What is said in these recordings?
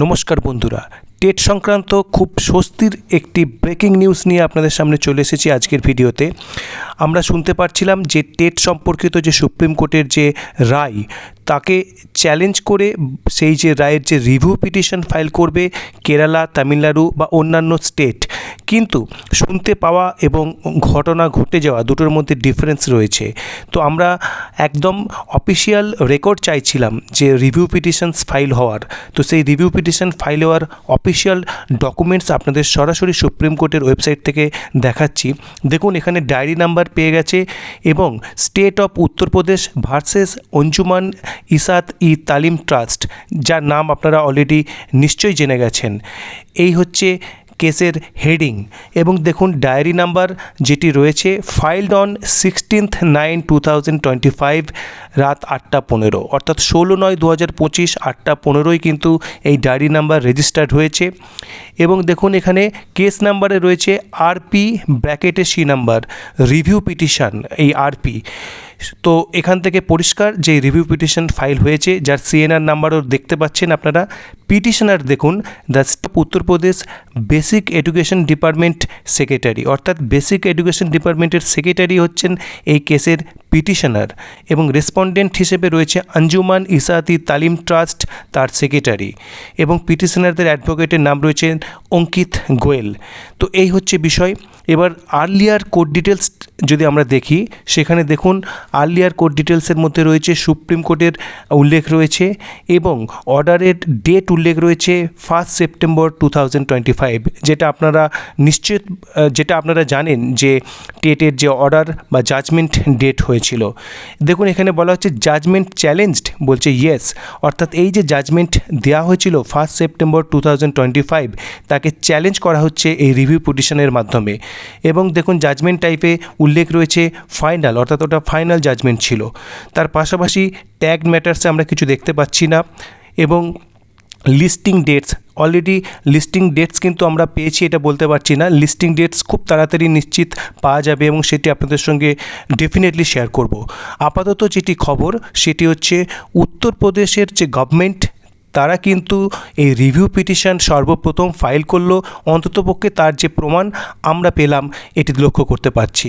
নমস্কার বন্ধুরা। টেট সংক্রান্ত খুব স্বস্তির একটি ব্রেকিং নিউজ নিয়ে আপনাদের সামনে চলে এসেছি আজকের ভিডিওতে। আমরা শুনতে পারছিলাম যে টেট সম্পর্কিত যে সুপ্রিম কোর্টের যে রায়, তাকে চ্যালেঞ্জ করে সেই যে রায়ের যে রিভিউ পিটিশন ফাইল করবে কেরালা, তামিলনাড়ু বা অন্যান্য স্টেট কিন্তু শুনতে পাওয়া এবং ঘটনা ঘটে যাওয়া দুটোর মধ্যে ডিফারেন্স রয়েছে। তো আমরা একদম অফিসিয়াল রেকর্ড চাইছিলাম যে রিভিউ পিটিশনস ফাইল হওয়ার। তো সেই রিভিউ পিটিশন ফাইল হওয়ার অফিসিয়াল ডকুমেন্টস আপনাদের সরাসরি সুপ্রিম কোর্টের ওয়েবসাইট থেকে দেখাচ্ছি। দেখুন, এখানে ডায়েরি নাম্বার পেয়ে গেছে এবং state of Uttar Pradesh versus Anjuman Ishaat e Taleem trust যার নাম আপনারা অলরেডি নিশ্চয়ই জেনে গেছেন। এই হচ্ছে কেসের হেডিং এবং দেখুন ডায়েরি নাম্বার যেটি রয়েছে filed on sixteenth nine two thousand twenty five রাত আটটা পনেরো। অর্থাৎ ষোলো নয় দু হাজার পঁচিশ আটটা পনেরোই কিন্তু এই ডায়েরি নাম্বার রেজিস্টার্ড হয়েছে। এবং দেখুন এখানে কেস নাম্বারে রয়েছে আরপি ব্র্যাকেটে সি নাম্বার রিভিউ পিটিশন এই আরপি তো এখান থেকে পরিষ্কার যে রিভিউ পিটিশন ফাইল হয়েছে, যার সিএনআর নাম্বারও দেখতে পাচ্ছেন আপনারা পিটিশনার দেখুন the Uttar Pradesh basic education department secretary অর্থাৎ বেসিক এডুকেশন ডিপার্টমেন্টের সেক্রেটারি হচ্ছেন এই কেসের পিটিশনার এবং রেসপন্ডেন্ট হিসেবে রয়েছে আঞ্জুমান ইসাতি তালিম ট্রাস্ট, তার সেক্রেটারি। এবং পিটিশনারদের অ্যাডভোকেটের নাম রয়েছে অঙ্কিত গোয়েল। তো এই হচ্ছে বিষয়। এবার আর্লিয়ার কোড ডিটেলস যদি আমরা দেখি, সেখানে দেখুন আর্লিয়ার কোড ডিটেলসের মধ্যে রয়েছে সুপ্রিম কোর্টের উল্লেখ রয়েছে এবং অর্ডারের ডেট উল্লেখ রয়েছে ফার্স্ট সেপ্টেম্বর টু যেটা আপনারা নিশ্চিত যেটা আপনারা জানেন যে টেটের যে অর্ডার বা জাজমেন্ট ডেট হয়েছিল দেখুন, এখানে বলা হচ্ছে জাজমেন্ট চ্যালেঞ্জড বলছে ইয়েস অর্থাৎ এই যে জাজমেন্ট দেওয়া হয়েছিল first September two thousand twenty five তাকে চ্যালেঞ্জ করা হচ্ছে এই রিভিউ পিটিশনের মাধ্যমে। এবং দেখুন জাজমেন্ট টাইপে উল্লেখ রয়েছে ফাইনাল অর্থাৎ ওটা ফাইনাল জাজমেন্ট ছিল। তার পাশাপাশি ট্যাগ ম্যাটার্সে আমরা কিছু দেখতে পাচ্ছি না। এবং listing dates already listing dates কিন্তু আমরা পেয়েছি, এটা বলতে পারছি না। লিস্টিং ডেটস খুব তাড়াতাড়ি নিশ্চিত পাওয়া যাবে এবং সেটি আপনাদের সঙ্গে ডেফিনেটলি শেয়ার করব। আপাতত যেটি খবর, সেটি হচ্ছে উত্তরপ্রদেশের যে গভর্নমেন্ট তারা কিন্তু এই রিভিউ পিটিশন সর্বপ্রথম ফাইল করল, অন্ততপক্ষে তার যে প্রমাণ আমরা পেলাম, এটি লক্ষ্য করতে পারছি।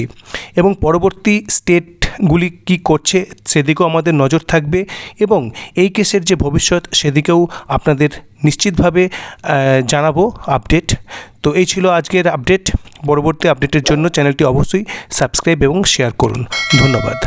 এবং পরবর্তী স্টেটগুলি কি করছে, সেদিকেও আমাদের নজর থাকবে এবং এই কেসের যে ভবিষ্যৎ, সেদিকেও আপনাদের নিশ্চিতভাবে জানাব আপডেট তো এই ছিল আজকের আপডেট পরবর্তী আপডেটের জন্য চ্যানেলটি অবশ্যই সাবস্ক্রাইব এবং শেয়ার করুন। ধন্যবাদ।